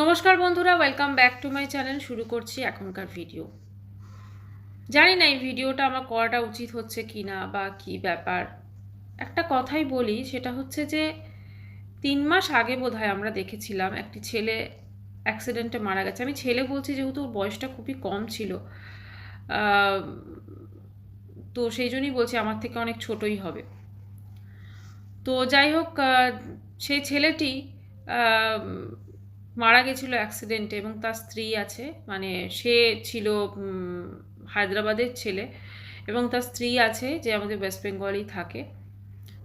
নমস্কার বন্ধুরা welcome back to my channel শুরু করছি এখনকার ভিডিও জানি না এই ভিডিওটা আমার করাটা উচিত হচ্ছে কি না বা কি ব্যাপার। একটা কথাই বলি, সেটা হচ্ছে যে তিন মাস আগে বোধহয় আমরা দেখেছিলাম একটি ছেলে অ্যাক্সিডেন্টে মারা গেছে। আমি ছেলে বলছি যেহেতু ওর বয়সটা খুবই কম ছিল। তো সেই জন্যই বলছি আমার থেকে অনেক ছোটই হবে। তো যাই হোক সেই ছেলেটি মারা গেছিল অ্যাক্সিডেন্টে এবং তার স্ত্রী আছে। মানে সে ছিল হায়দ্রাবাদের ছেলে এবং তার স্ত্রী আছে যে আমাদের ওয়েস্ট বেঙ্গলেই থাকে।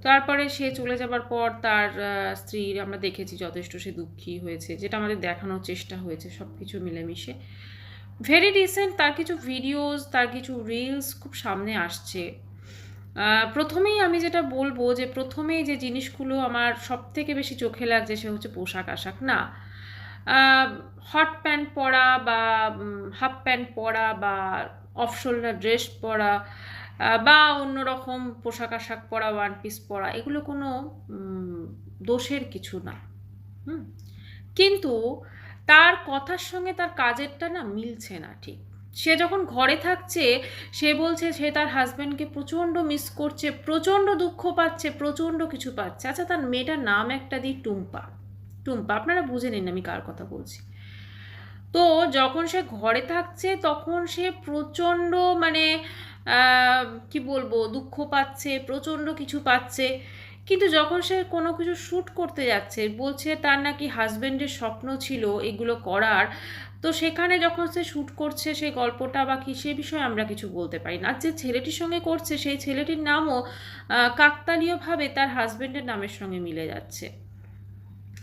তারপরে সে চলে যাবার পর তার স্ত্রীর আমরা দেখেছি যথেষ্ট সে দুঃখী হয়েছে, যেটা আমাদের দেখানোর চেষ্টা হয়েছে সব কিছু মিলেমিশে। ভেরি রিসেন্ট তার কিছু ভিডিওস তার কিছু রিলস খুব সামনে আসছে। প্রথমেই আমি যেটা বলব যে প্রথমেই যে জিনিসগুলো আমার সব থেকে বেশি চোখে লাগছে সে হচ্ছে পোশাক আশাক না হট প্যান্ট পরা বা হাফ প্যান্ট পরা বা অফ শোল্ডার ড্রেস পরা বা অন্যরকম পোশাক আশাক পরা ওয়ান পিস পরা, এগুলো কোনো দোষের কিছু না। হুম? কিন্তু তার কথার সঙ্গে তার কাজেরটা না মিলছে না ঠিক। সে যখন ঘরে থাকছে, সে বলছে সে তার হাজব্যান্ডকে প্রচণ্ড মিস করছে, প্রচণ্ড দুঃখ পাচ্ছে, প্রচণ্ড কিছু পাচ্ছে। আচ্ছা তার মেয়েটার নাম একটা দিই টুম্পা। টুম্পা, আপনারা বুঝে নিন আমি কার কথা বলছি। তো যখন সে ঘরে থাকছে, তখন সে প্রচণ্ড মানে কি বলব, দুঃখ পাচ্ছে, প্রচণ্ড কিছু পাচ্ছে। কিন্তু যখন সে কোনো কিছু শ্যুট করতে যাচ্ছে, বলছে তার নাকি হাজবেন্ডের স্বপ্ন ছিল এগুলো করার, তো সেখানে যখন সে শ্যুট করছে সেই গল্পটা বা কি, সে বিষয়ে আমরা কিছু বলতে পারি না। যে ছেলেটির সঙ্গে করছে, সেই ছেলেটির নামও কাকতালীয়ভাবে তার হাজবেন্ডের নামের সঙ্গে মিলে যাচ্ছে।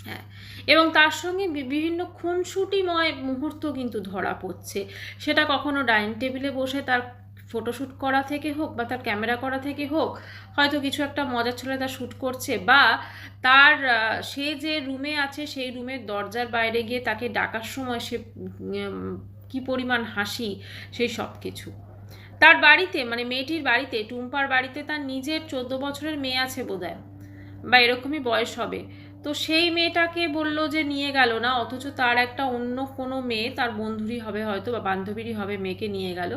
হ্যাঁ এবং তার সঙ্গে বিভিন্ন খুনসুটিময় মুহূর্ত কিন্তু ধরা পড়ছে। সেটা কখনো ডাইনিং টেবিলে বসে তার ফটোশ্যুট করা থেকে হোক বা তার ক্যামেরা করা থেকে হোক, হয়তো কিছু একটা মজার ছলে তার শ্যুট করছে বা তার সে যে রুমে আছে সেই রুমের দরজার বাইরে গিয়ে তাকে ডাকার সময় সে কি পরিমাণ হাসি, সেই সব কিছু। তার বাড়িতে মানে মেয়েটির বাড়িতে, টুম্পার বাড়িতে তার নিজের চোদ্দ বছরের মেয়ে আছে বোধহয়, বা এরকমই বয়স হবে। তো সেই মেয়েটাকে বলল যে নিয়ে গেল না, অথচ তার একটা অন্য কোনো মেয়ে তার বন্ধুরই হবে হয়তো বা বান্ধবীরই হবে, মেয়েকে নিয়ে গেল।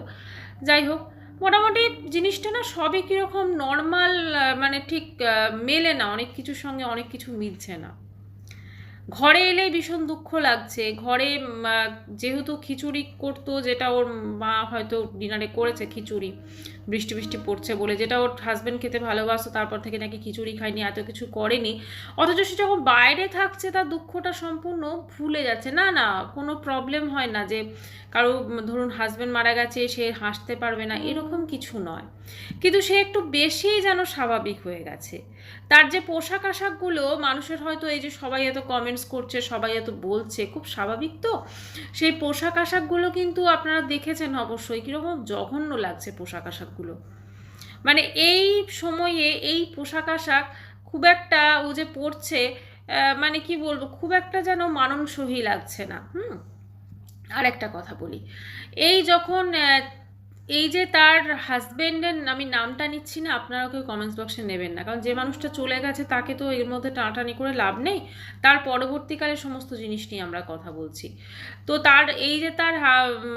যাই হোক, মোটামুটি জিনিসটা না সবই কীরকম নর্মাল মানে ঠিক মেলে না, অনেক কিছুর সঙ্গে অনেক কিছু মিলছে না। ঘরে এলেই ভীষণ দুঃখ লাগছে। ঘরে যেহেতু খিচুড়ি করতো যেটা ওর মা হয়তো ডিনারে করেছে খিচুড়ি বৃষ্টি বৃষ্টি পড়ছে বলে যেটা ওর হাজব্যান্ড খেতে ভালোবাসতো তারপর থেকে নাকি খিচুড়ি খায়নি এত কিছু করেনি। অথচ সে যখন বাইরে থাকছে তার দুঃখটা সম্পূর্ণ ভুলে যাচ্ছে। না না কোনো প্রবলেম হয় না যে কারও ধরুন হাজব্যান্ড মারা গেছে সে হাসতে পারবে না এরকম কিছু নয়। কিন্তু সে একটু বেশিই যেন স্বাভাবিক হয়ে গেছে। তার যে পোশাক আশাকগুলো মানুষের হয়তো এই যে সবাই এত কমেন্টস করছে সবাই এত বলছে খুব স্বাভাবিক তো? সেই পোশাক আশাকগুলো কিন্তু আপনারা দেখেছেন অবশ্যই কীরকম জঘন্য লাগছে পোশাক আশাকগুলো। মানে এই সময়ে এই পোশাক আশাক খুব একটা ও যে আহ, মানে কি বলব খুব একটা যেন মানানসই লাগছে না হুম? আর একটা কথা বলি। এই যখন এই যে তার হাজব্যান্ডের আমি নামটা নিচ্ছি না, আপনারা কেউ কমেন্টস বক্সে নেবেন না। কারণ যে মানুষটা চলে গেছে, তাকে তো এর মধ্যে টানাটানি করে লাভ নেই। তার পরবর্তীকালে সমস্ত জিনিস নিয়ে আমরা কথা বলছি। তো তার, এই যে তার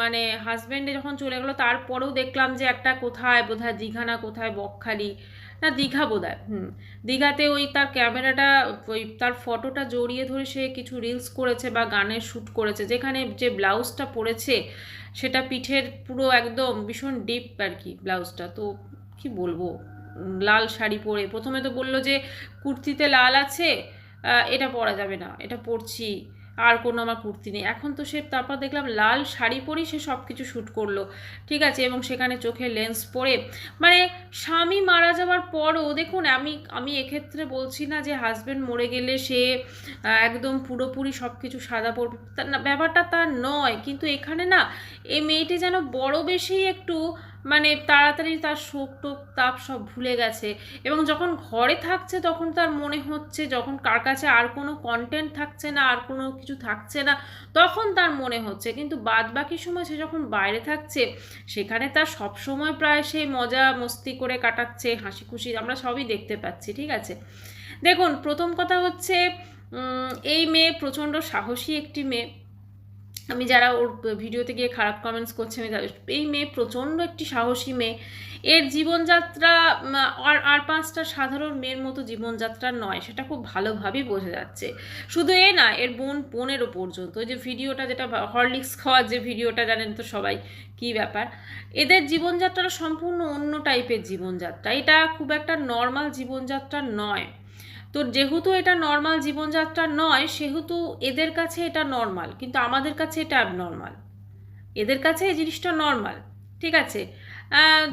মানে হাজব্যান্ডে যখন চলে গেলো, তারপরেও দেখলাম যে একটা কোথায়, বোধহয় হয় না কোথায় বকখালি। না দীঘা বোধহয়। হুম। দীঘাতে ওই তার ক্যামেরাটা ওই তার ফটোটা জড়িয়ে ধরে সে কিছু রিলস করেছে বা গানের শ্যুট করেছে। যেখানে যে ব্লাউজটা পরেছে সেটা পিঠের পুরো একদম ভীষণ ডিপ আর কি ব্লাউজটা তো কি বলব? লাল শাড়ি পরে। প্রথমে তো বলল যে কুর্তিতে লাল আছে এটা পরা যাবে না এটা পরছি। আর কোনো আমার কুর্তি নেই। এখন তো সে তারপর দেখলাম লাল শাড়ি পরেই সে সব কিছু শ্যুট করল। ঠিক আছে? এবং সেখানে চোখে লেন্স পরে মানে স্বামী মারা যাওয়ার পরও দেখুন, আমি আমি এক্ষেত্রে বলছি না যে হাজব্যান্ড মরে গেলে সে একদম পুরোপুরি সব কিছু সাদা পড়বে ব্যাপারটা তার নয়। কিন্তু এখানে না, এই মেয়েটি যেন বড় বেশি একটু মানে তাড়াতাড়ি তার শোক টোক তাপ সব ভুলে গেছে এবং যখন ঘরে থাকছে তখন তার মনে হচ্ছে যখন কার কাছে আর কোনো কন্টেন্ট থাকছে না, আর কোনো কিছু থাকছে না, তখন তার মনে হচ্ছে। কিন্তু বাদ বাকি সময় সে যখন বাইরে থাকছে, সেখানে তার সব সময় প্রায় সে মজা মস্তি করে কাটাচ্ছে, হাসি খুশি আমরা সবই দেখতে পাচ্ছি, ঠিক আছে? দেখুন, প্রথম কথা হচ্ছে এই মেয়ে প্রচণ্ড সাহসী একটি মেয়ে। আমি যারা ওর ভিডিওতে গিয়ে খারাপ কমেন্টস করছে, আমি এই মেয়ে প্রচণ্ড একটি সাহসী মেয়ে। এর জীবনযাত্রা আর আর পাঁচটা সাধারণ মেয়ের মতো জীবনযাত্রা নয়, সেটা খুব ভালোভাবেই বোঝা যাচ্ছে। শুধু এ না, এর বোন বোনেরও পর্যন্ত। যে ভিডিওটা যেটা হরলিক্স খাওয়ার যে ভিডিওটা, জানেন তো সবাই কি ব্যাপার? এদের জীবনযাত্রাটা সম্পূর্ণ অন্য টাইপের জীবনযাত্রা। এটা খুব একটা নর্মাল জীবনযাত্রা নয়। তো যেহেতু এটা নর্মাল জীবনযাত্রা নয়, সেহেতু এদের কাছে এটা নর্মাল কিন্তু আমাদের কাছে এটা অ্যাবনর্মাল এদের কাছে এই জিনিসটা নর্মাল ঠিক আছে?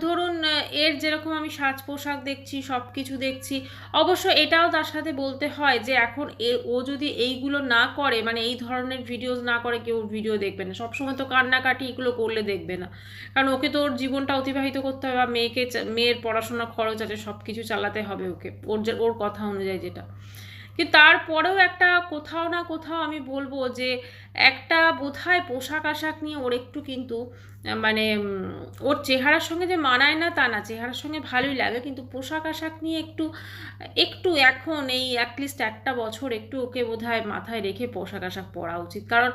ধরুন এর যেরকম আমি সাজ পোশাক দেখছি সব কিছু দেখছি, অবশ্য এটাও তার সাথে বলতে হয় যে এখন এ, ও যদি এইগুলো না করে মানে এই ধরনের ভিডিওস না করে, কেউ ভিডিও দেখবে না। সবসময় তো কান্নাকাটি এগুলো করলে দেখবে না। কারণ ওকে তো ওর জীবনটা অতিবাহিত করতে হবে, বা মেয়েকে মেয়ের পড়াশোনার খরচ আছে সব কিছু চালাতে হবে ওকে, ওর যে, ওর কথা অনুযায়ী যেটা। কিন্তু তারপরেও একটা কোথাও না কোথাও আমি বলব যে একটা বোধহয় পোশাক আশাক নিয়ে ওর একটু কিন্তু মানে ওর চেহারার সঙ্গে যে মানায় না তা না, চেহারার সঙ্গে ভালোই লাগে, কিন্তু পোশাক আশাক নিয়ে একটু একটু এখন এই অ্যাটলিস্ট একটা বছর একটু ওকে বোধহয় মাথায় রেখে পোশাক আশাক পরা উচিত। কারণ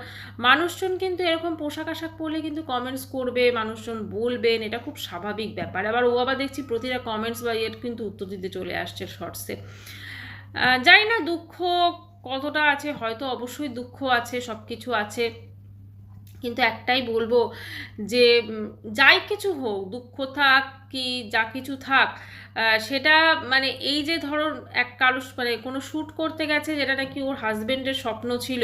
মানুষজন কিন্তু এরকম পোশাক আশাক পরলে কিন্তু কমেন্টস করবে, মানুষজন বলবেন, এটা খুব স্বাভাবিক ব্যাপার। আবার ও আবার দেখছি প্রতিটা কমেন্টস বা ইয়ের কিন্তু উত্তর দিতে চলে আসছে শর্টসে জানি না দুঃখ কতটা আছে, হয়তো অবশ্যই দুঃখ আছে সব কিছু আছে। কিন্তু একটাই বলব যে যাই কিছু হোক, দুঃখ থাক কি যা কিছু থাক সেটা মানে এই যে ধরো এক কারও মানে কোনো শ্যুট করতে গেছে যেটা নাকি ওর হাজবেন্ডের স্বপ্ন ছিল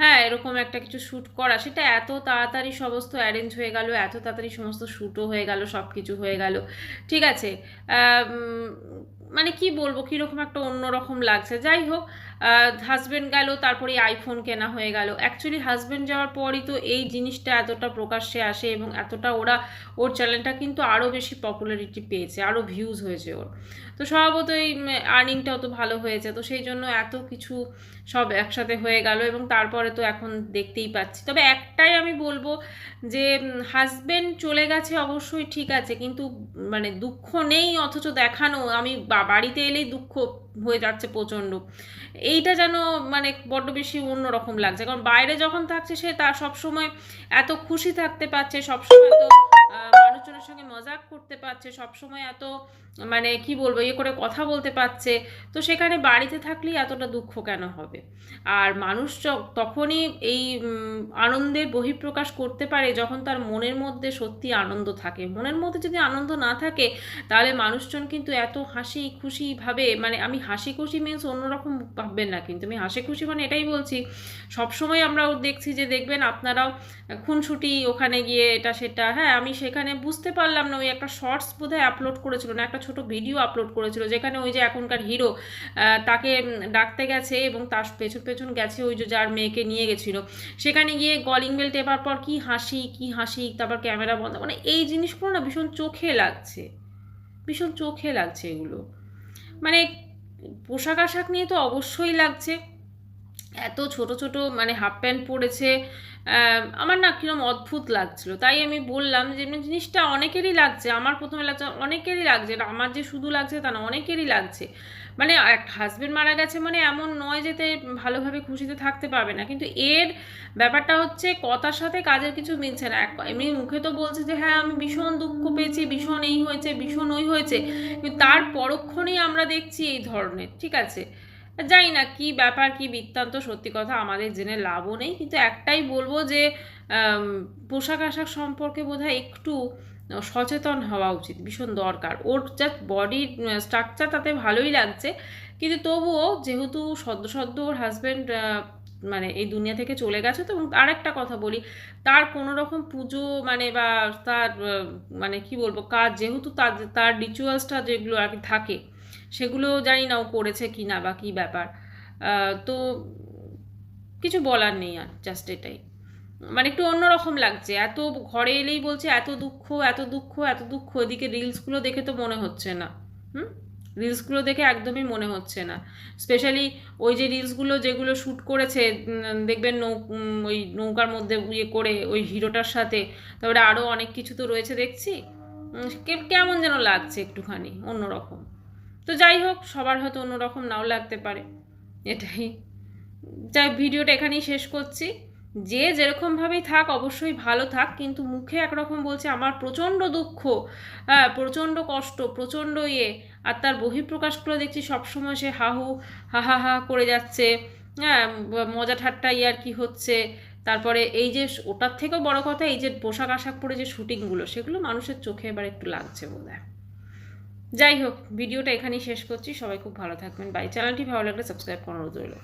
হ্যাঁ এরকম একটা কিছু শ্যুট করা, সেটা এত তাড়াতাড়ি সমস্ত অ্যারেঞ্জ হয়ে গেল, এত তাড়াতাড়ি সমস্ত শ্যুটও হয়ে গেল সব কিছু হয়ে গেল, ঠিক আছে? মানে কি বলব, কীরকম একটা অন্যরকম লাগছে, যাই হোক হাজবেন্ড গেল, তারপরে আইফোন কেনা হয়ে গেল। অ্যাকচুয়ালি হাজব্যান্ড যাওয়ার পরই তো এই জিনিসটা এতটা প্রকাশ্যে আসে এবং এতটা ওরা, ওর চ্যানেলটা কিন্তু আরও বেশি পপুলারিটি পেয়েছে আরও ভিউজ হয়েছে ওর। তো স্বভাবতই আর্নিংটা তো ভালো হয়েছে, তো সেই জন্য এত কিছু সব একসাথে হয়ে গেল এবং তারপরে তো এখন দেখতেই পাচ্ছি। তবে একটাই আমি বলব যে হাজব্যান্ড চলে গেছে অবশ্যই ঠিক আছে, কিন্তু মানে দুঃখ নেই অথচ দেখানো। আমি বাড়িতে এলেই দুঃখ হয়ে যাচ্ছে প্রচণ্ড। এইটা যেন মানে বড্ড বেশি অন্যরকম লাগছে। কারণ বাইরে যখন থাকছে সে তার সবসময় এত খুশি থাকতে পারছে সবসময় তো আহ, মানুষজনের সঙ্গে মজাক করতে পারছে, সবসময় এত মানে কি বলব ইয়ে করে কথা বলতে পারছে, তো সেখানে বাড়িতে থাকলেই এতটা দুঃখ কেন হবে? আর মানুষ তখনই এই আনন্দের বহিঃপ্রকাশ করতে পারে যখন তার মনের মধ্যে সত্যি আনন্দ থাকে। মনের মধ্যে যদি আনন্দ না থাকে, তাহলে মানুষজন কিন্তু এত হাসি খুশি ভাবে মানে আমি হাসি খুশি মিন্স অন্যরকম ভাববেন না কিন্তু। আমি হাসি খুশি মানে এটাই বলছি, সবসময় আমরা দেখছি যে দেখবেন আপনারাও খুনসুটি, ওখানে গিয়ে এটা সেটা হ্যাঁ আমি সেখানে বুঝতে পারলাম না। ওই একটা শর্টস বোধহয় আপলোড করেছিল, না একটা ছোট ভিডিও আপলোড করেছিল, যেখানে ওই যে এখনকার হিরো তাকে ডাকতে গেছে এবং তার পেছন পেছন গেছে ওই যে যার মেয়েকে নিয়ে গেছিল। সেখানে গিয়ে কলিং বেল টেপার পর কি হাসি কি হাসি, তারপর ক্যামেরা বন্ধ মানে এই জিনিসগুলো না ভীষণ চোখে লাগছে। ভীষণ চোখে লাগছে এগুলো। মানে পোশাক আশাক নিয়ে তো অবশ্যই লাগছে। এত ছোট ছোট মানে হাফ প্যান্ট পরেছে আমার না কিরম অদ্ভুত লাগছিল। তাই আমি বললাম যে জিনিসটা অনেকেরই লাগছে, আমার প্রথমে লাগছে, অনেকেরই লাগছে, এটা আমার যে শুধু লাগছে তা না, অনেকেরই লাগছে। মানে এক হাজবেন্ড মারা গেছে মানে এমন নয় যেতে ভালোভাবে খুশিতে থাকতে পারবে না। কিন্তু এর ব্যাপারটা হচ্ছে, কথার সাথে কাজের কিছু মিলছে না। এমনি মুখে তো বলছে যে হ্যাঁ আমি ভীষণ দুঃখ পেয়েছি, ভীষণ এই হয়েছে, ভীষণ ওই হয়েছে। কিন্তু তার পরক্ষণেই আমরা দেখছি এই ধরনের, ঠিক আছে? জানি না কি ব্যাপার, কি বৃত্তান্ত, সত্যি কথা আমাদের জেনে লাভও নেই। কিন্তু একটাই বলব যে পোশাক আশাক সম্পর্কে বোধহয় একটু সচেতন হওয়া উচিত, ভীষণ দরকার। ওর যা বডির স্ট্রাকচার তাতে ভালোই লাগছে। কিন্তু তবুও যেহেতু সদ্য সদ্য ওর হাজব্যান্ড মানে এই দুনিয়া থেকে চলে গেছে তো, এবং আরেকটা কথা বলি, তার কোনো রকম পুজো মানে বা তার মানে কি বলব, কাজ যেহেতু তার তার রিচুয়ালসটা যেগুলো আর কি থাকে সেগুলো জানি না ও করেছে কি না বা কী ব্যাপার। তো কিছু বলার নেই আর জাস্ট এটাই। মানে একটু অন্যরকম লাগছে। এত ঘরে এলেই বলছে, এত দুঃখ এত দুঃখ এত দুঃখ। এদিকে রিলসগুলো দেখে তো মনে হচ্ছে না। হুম? রিলসগুলো দেখে একদমই মনে হচ্ছে না। স্পেশালি ওই যে রিলসগুলো যেগুলো শ্যুট করেছে দেখবেন নৌ ওই নৌকার মধ্যে ইয়ে করে ওই হিরোটার সাথে। তারপরে আরও অনেক কিছু তো রয়েছে দেখছি। কেমন যেন লাগছে একটুখানি, অন্যরকম। তো যাই হোক, সবার হয়তো অন্যরকম নাও লাগতে পারে। এটাই। যাই ভিডিওটা এখানেই শেষ করছি। যে যেরকমভাবেই থাক, অবশ্যই ভালো থাক, কিন্তু মুখে একরকম বলছে, আমার প্রচণ্ড দুঃখ হ্যাঁ প্রচণ্ড কষ্ট, প্রচণ্ড ইয়ে। আর তার বহিঃপ্রকাশগুলো দেখছি সবসময় সে হাহু হাহা হা করে যাচ্ছে। হ্যাঁ মজা ঠাট্টা ইয়ার কি হচ্ছে। তারপরে এই যে ওটার থেকেও বড় কথা, এই যে পোশাক আশাক পরে যে শুটিংগুলো, সেগুলো মানুষের চোখে এবার একটু লাগছে বোধ হয় যাই হোক, ভিডিওটা এখানেই শেষ করছি। সবাই খুব ভালো থাকবেন। বাই। চ্যানেলটি ভালো লাগলে সাবস্ক্রাইব করানো রইল।